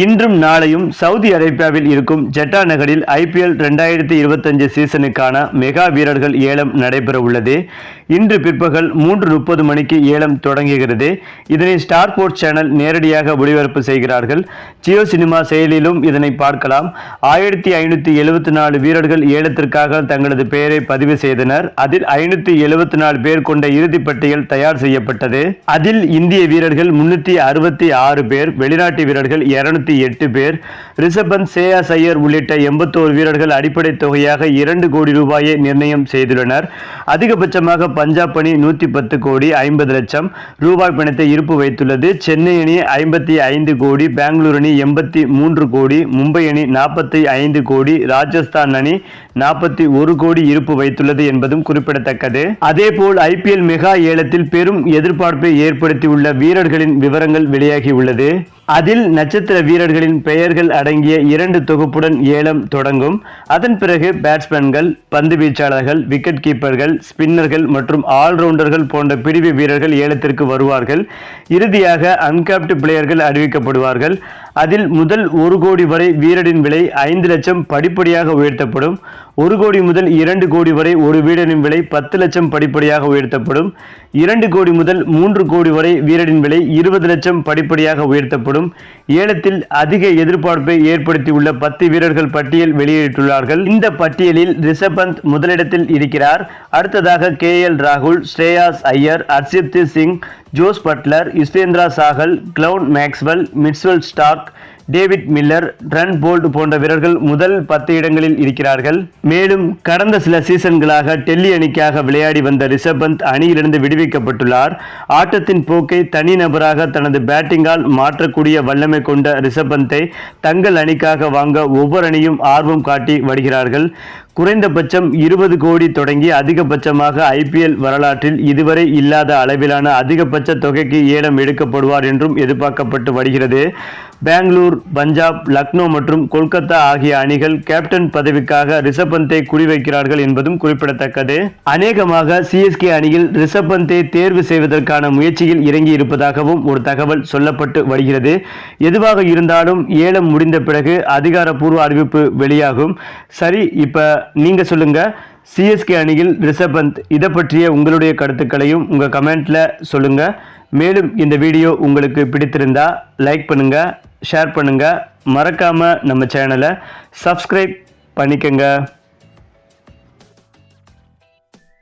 இன்றும் நாளையும் சவுதி அரேபியாவில் இருக்கும் ஜெட்டா நகரில் ஐபிஎல் ரெண்டாயிரத்தி இருபத்தஞ்சு சீசனுக்கான மெகா வீரர்கள் ஏலம் நடைபெற உள்ளது. இன்று பிற்பகல் மூன்று முப்பது மணிக்கு ஏலம் தொடங்குகிறது. இதனை ஸ்டார் ஸ்போர்ட்ஸ் சேனல் நேரடியாக ஒளிபரப்பு செய்கிறார்கள். ஜியோ சினிமா செயலிலும் இதனை பார்க்கலாம். ஆயிரத்தி ஐநூற்றி எழுபத்தி நாலு வீரர்கள் ஏலத்திற்காக தங்களது பெயரை பதிவு செய்தனர். அதில் ஐநூற்றி எழுபத்தி நாலு பேர் கொண்ட இறுதிப்பட்டியல் தயார் செய்யப்பட்டது. அதில் இந்திய வீரர்கள் முன்னூற்றி அறுபத்தி ஆறு பேர் வெளிநாட்டு வீரர்கள் இருநூத்தி எட்டு பேர். ரிஷபன் சேயாஸ் ஐயர் உள்ளிட்ட எண்பத்தோரு வீரர்கள் அடிப்படை தொகையாக இரண்டு கோடி ரூபாயை நிர்ணயம் செய்துள்ளனர். அதிகபட்சமாக பஞ்சாப் அணி நூற்றி பத்து கோடி ஐம்பது லட்சம் ரூபாய் பணத்தை இருப்பு வைத்துள்ளது. சென்னை அணி ஐம்பத்தி ஐந்து கோடி பெங்களூரு அணி எண்பத்தி மூன்று கோடி மும்பை அணி நாற்பத்தி ஐந்து கோடி ராஜஸ்தான் அணி நாற்பத்தி ஒரு கோடி இருப்பு வைத்துள்ளது என்பதும் குறிப்பிடத்தக்கது. அதேபோல் ஐபிஎல் மெகா ஏலத்தில் பெரும் எதிர்பார்ப்பை ஏற்படுத்தியுள்ள வீரர்களின் விவரங்கள் வெளியாகியுள்ளது அதில் நட்சத்திர வீரர்களின் பெயர்கள் அடங்கிய இரண்டு தொகுப்புடன் ஏலம் தொடங்கும். அதன் பிறகு பேட்ஸ்மேன்கள் பந்து வீச்சாளர்கள் விக்கெட் கீப்பர்கள் ஸ்பின்னர்கள் மற்றும் ஆல்ரவுண்டர்கள் போன்ற பிரிவு வீரர்கள் ஏலத்திற்கு வருவார்கள். இறுதியாக அன்காப்டு பிளேயர்கள் அறிவிக்கப்படுவார்கள். அதில் முதல் ஒரு கோடி வரை வீரரின் விலை ஐந்து லட்சம் படிப்படியாக உயர்த்தப்படும். ஒரு கோடி முதல் இரண்டு கோடி வரை ஒரு வீரரின் விலை பத்து லட்சம் படிப்படியாக உயர்த்தப்படும். இரண்டு கோடி முதல் மூன்று கோடி வரை வீரரின் விலை இருபது லட்சம் படிப்படியாக உயர்த்தப்படும். ஏலத்தில் அதிக எதிர்பார்ப்பை ஏற்படுத்தியுள்ள பத்து வீரர்கள் பட்டியல் வெளியிட்டுள்ளார்கள். இந்த பட்டியலில் ரிஷப் பந்த் முதலிடத்தில் இருக்கிறார். அடுத்ததாக கே எல் ராகுல் Shreyas Iyer Arshdeep Singh Jos Buttler Yuzvendra Chahal Glenn Maxwell Mitchell Starc David Miller Trent Boult போன்ற வீரர்கள் முதல் பத்து இடங்களில் இருக்கிறார்கள். மேலும் கடந்த சில சீசன்களாக டெல்லி அணிக்காக விளையாடி வந்த ரிஷப் பந்த் அணியிலிருந்து விடுவிக்கப்பட்டுள்ளார். ஆட்டத்தின் போக்கை தனிநபராக தனது பேட்டிங்கால் மாற்றக்கூடிய வல்லமை கொண்ட ரிஷப் பந்தை தங்கள் அணிக்காக வாங்க ஒவ்வொரு அணியும் ஆர்வம் காட்டி வருகிறார்கள். குறைந்தபட்சம் இருபது கோடி தொடங்கி அதிகபட்சமாக ஐபிஎல் வரலாற்றில் இதுவரை இல்லாத அளவிலான அதிகபட்ச தொகைக்கு ஏலம் எடுக்கப்படுவார் என்றும் எதிர்பார்க்கப்பட்டு வருகிறது. பெங்களூர் பஞ்சாப் லக்னோ மற்றும் கொல்கத்தா ஆகிய அணிகள் கேப்டன் பதவிக்காக ரிஷப் பந்தை குறிவைக்கிறார்கள் என்பதும் குறிப்பிடத்தக்கது. அநேகமாக சிஎஸ்கே அணியில் ரிஷப் பந்தை தேர்வு செய்வதற்கான முயற்சியில் இறங்கி இருப்பதாகவும் ஒரு தகவல் சொல்லப்பட்டு வருகிறது. எதுவாக இருந்தாலும் ஏலம் முடிந்த பிறகு அதிகாரப்பூர்வ அறிவிப்பு வெளியாகும். சரி இப்ப நீங்க சொல்லுங்க. சிஎஸ்கே அணியில் ரிஷப் பந்த் இதை பற்றிய உங்களுடைய கருத்துக்களையும் உங்க கமெண்ட்ல சொல்லுங்க. மேலும் இந்த வீடியோ உங்களுக்கு பிடித்திருந்தா லைக் பண்ணுங்க ஷேர் பண்ணுங்க. மறக்காம நம்ம சேனலை சப்ஸ்கிரைப் பண்ணிக்கங்க.